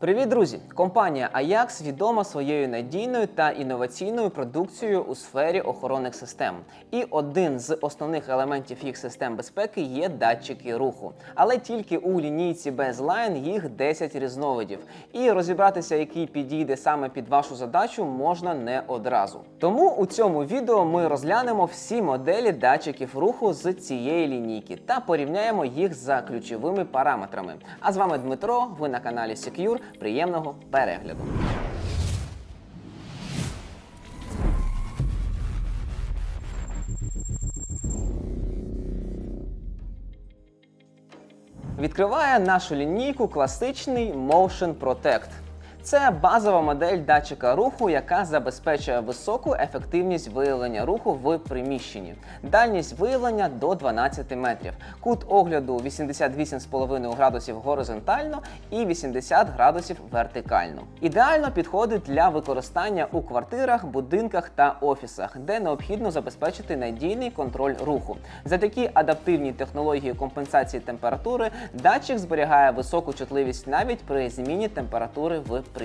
Привіт, друзі! Компанія Ajax відома своєю надійною та інноваційною продукцією у сфері охоронних систем. І один з основних елементів їх систем безпеки є датчики руху. Але тільки у лінійці Baseline їх 10 різновидів. І розібратися, який підійде саме під вашу задачу, можна не одразу. Тому у цьому відео ми розглянемо всі моделі датчиків руху з цієї лінійки та порівняємо їх за ключовими параметрами. А з вами Дмитро, ви на каналі Secure. Приємного перегляду. Відкриває нашу лінійку класичний Motion Protect. Це базова модель датчика руху, яка забезпечує високу ефективність виявлення руху в приміщенні. Дальність виявлення до 12 метрів, кут огляду 88,5 градусів горизонтально і 80 градусів вертикально. Ідеально підходить для використання у квартирах, будинках та офісах, де необхідно забезпечити надійний контроль руху. Завдяки адаптивній технології компенсації температури датчик зберігає високу чутливість навіть при зміні температури в приміщенні.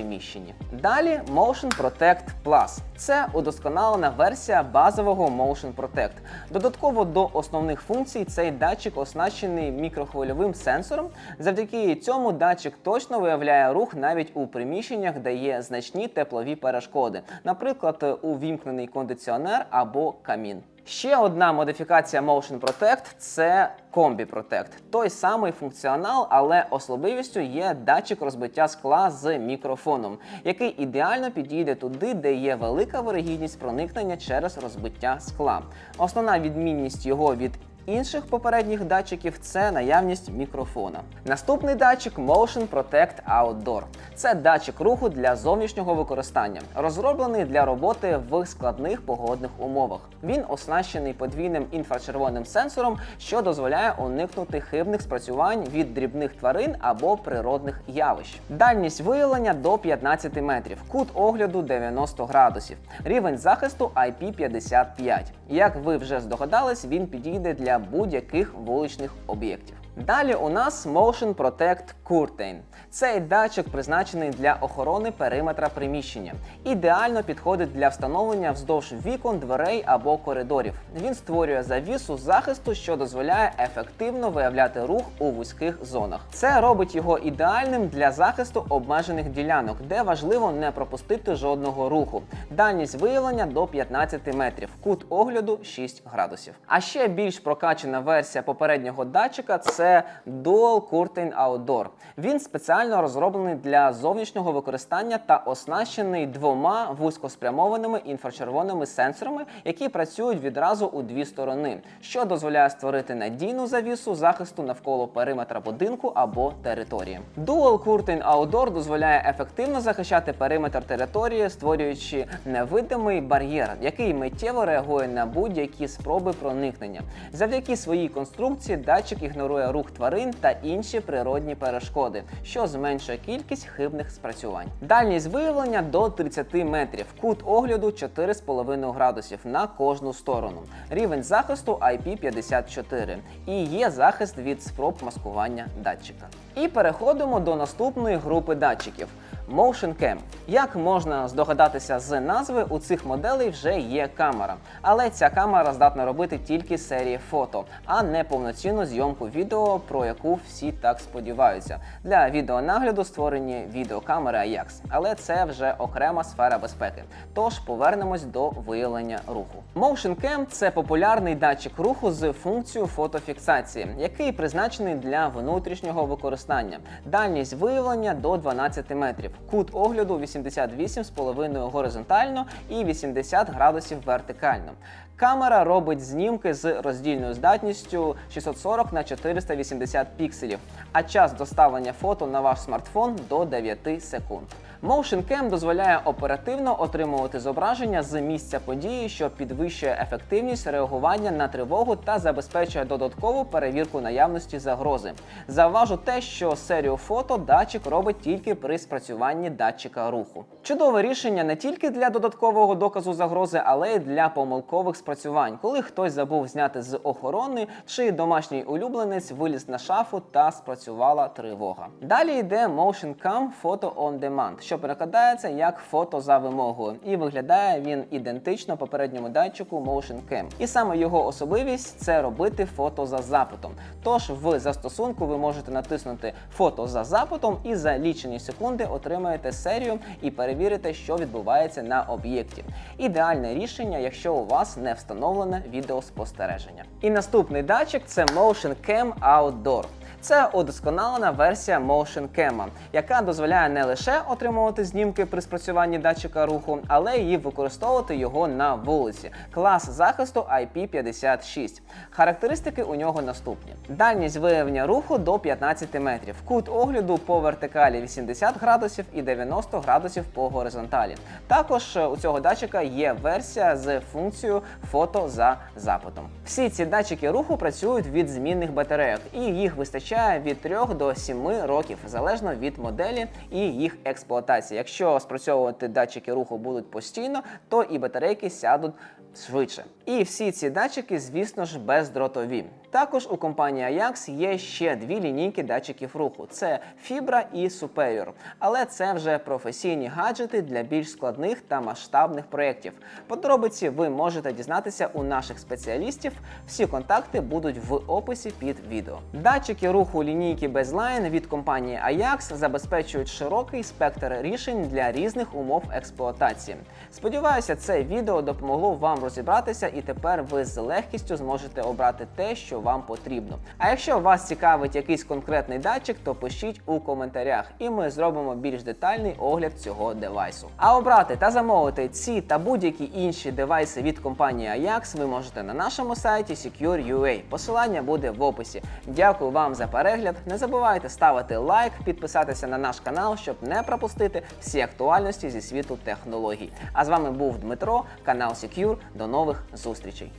Далі Motion Protect Plus. Це удосконалена версія базового Motion Protect. Додатково до основних функцій цей датчик оснащений мікрохвильовим сенсором. Завдяки цьому датчик точно виявляє рух навіть у приміщеннях, де є значні теплові перешкоди, наприклад, увімкнений кондиціонер або камін. Ще одна модифікація Motion Protect – це Combi Protect. Той самий функціонал, але особливістю є датчик розбиття скла з мікрофоном, який ідеально підійде туди, де є велика вирогідність проникнення через розбиття скла. Основна відмінність його від Інших попередніх датчиків це наявність мікрофона. Наступний датчик Motion Protect Outdoor. Це датчик руху для зовнішнього використання, розроблений для роботи в складних погодних умовах. Він оснащений подвійним інфрачервоним сенсором, що дозволяє уникнути хибних спрацювань від дрібних тварин або природних явищ. Дальність виявлення до 15 метрів, кут огляду 90 градусів, рівень захисту IP55. Як ви вже здогадались, він підійде для будь-яких вуличних об'єктів. Далі у нас Motion Protect Curtain. Цей датчик призначений для охорони периметра приміщення. Ідеально підходить для встановлення вздовж вікон, дверей або коридорів. Він створює завісу захисту, що дозволяє ефективно виявляти рух у вузьких зонах. Це робить його ідеальним для захисту обмежених ділянок, де важливо не пропустити жодного руху. Дальність виявлення до 15 метрів, кут огляду 6 градусів. А ще більш прокачана версія попереднього датчика це Dual Curtain Outdoor. Він спеціально розроблений для зовнішнього використання та оснащений двома вузькоспрямованими інфрачервоними сенсорами, які працюють відразу у дві сторони, що дозволяє створити надійну завісу захисту навколо периметра будинку або території. Dual Curtain Outdoor дозволяє ефективно захищати периметр території, створюючи невидимий бар'єр, який миттєво реагує на будь-які спроби проникнення. Завдяки своїй конструкції датчик ігнорує рух тварин та інші природні перешкоди, що зменшує кількість хибних спрацювань. Дальність виявлення до 30 метрів, кут огляду 4,5 градусів на кожну сторону. Рівень захисту IP54 і є захист від спроб маскування датчика. І переходимо до наступної групи датчиків. Motion Cam. Як можна здогадатися з назви, у цих моделей вже є камера. Але ця камера здатна робити тільки серії фото, а не повноцінну зйомку відео, про яку всі так сподіваються. Для відеонагляду створені відеокамери Ajax, але це вже окрема сфера безпеки. Тож повернемось до виявлення руху. Motion Cam – це популярний датчик руху з функцією фотофіксації, який призначений для внутрішнього використання. Дальність виявлення до 12 метрів, кут огляду 88,5 горизонтально і 80 градусів вертикально. Камера робить знімки з роздільною здатністю 640 на 480 пікселів, а час доставлення фото на ваш смартфон до 9 секунд. Motion Cam дозволяє оперативно отримувати зображення з місця події, що підвищує ефективність реагування на тривогу та забезпечує додаткову перевірку наявності загрози. Завважу те, що серію фото датчик робить тільки при спрацюванні датчика руху. Чудове рішення не тільки для додаткового доказу загрози, але й для помилкових спрацювань, коли хтось забув зняти з охорони, чи домашній улюбленець виліз на шафу та спрацювала тривога. Далі йде Motion Cam Photo on Demand, що перекладається як фото за вимогою, і виглядає він ідентично попередньому датчику Motion Cam. І саме його особливість це робити фото за запитом. Тож в застосунку ви можете натиснути фото за запитом і за лічені секунди отримаєте серію і перевірите, що відбувається на об'єкті. Ідеальне рішення, якщо у вас не встановлене відеоспостереження. І наступний датчик це Motion Cam Outdoor. Це удосконалена версія Motion Cam, яка дозволяє не лише отримувати знімки при спрацюванні датчика руху, але й використовувати його на вулиці. Клас захисту IP56. Характеристики у нього наступні: дальність виявлення руху до 15 метрів, кут огляду по вертикалі 80 градусів і 90 градусів по горизонталі. Також е, у цього датчика є версія з функцією фото за запитом. Всі ці датчики руху працюють від змінних батарейок, і їх вистачає від 3 до 7 років залежно від моделі і їх експлуатації. Якщо спрацьовувати датчики руху будуть постійно, то і батарейки сядуть швидше. І всі ці датчики, звісно ж, бездротові. Також у компанії Ajax є ще дві лінійки датчиків руху: це Fibra і Superior. Але це вже професійні гаджети для більш складних та масштабних проєктів. Подробиці ви можете дізнатися у наших спеціалістів. Всі контакти будуть в описі під відео. Датчики руху лінійки Baseline від компанії Ajax забезпечують широкий спектр рішень для різних умов експлуатації. Сподіваюся, це відео допомогло вам розібратися, і тепер ви з легкістю зможете обрати те, що вам потрібно. А якщо вас цікавить якийсь конкретний датчик, то пишіть у коментарях, і ми зробимо більш детальний огляд цього девайсу. А обрати та замовити ці та будь-які інші девайси від компанії Ajax ви можете на нашому сайті Secure.ua. Посилання буде в описі. Дякую вам за перегляд. Не забувайте ставити лайк, підписатися на наш канал, щоб не пропустити всі актуальності зі світу технологій. А з вами був Дмитро, канал Secure. До нових зустрічей.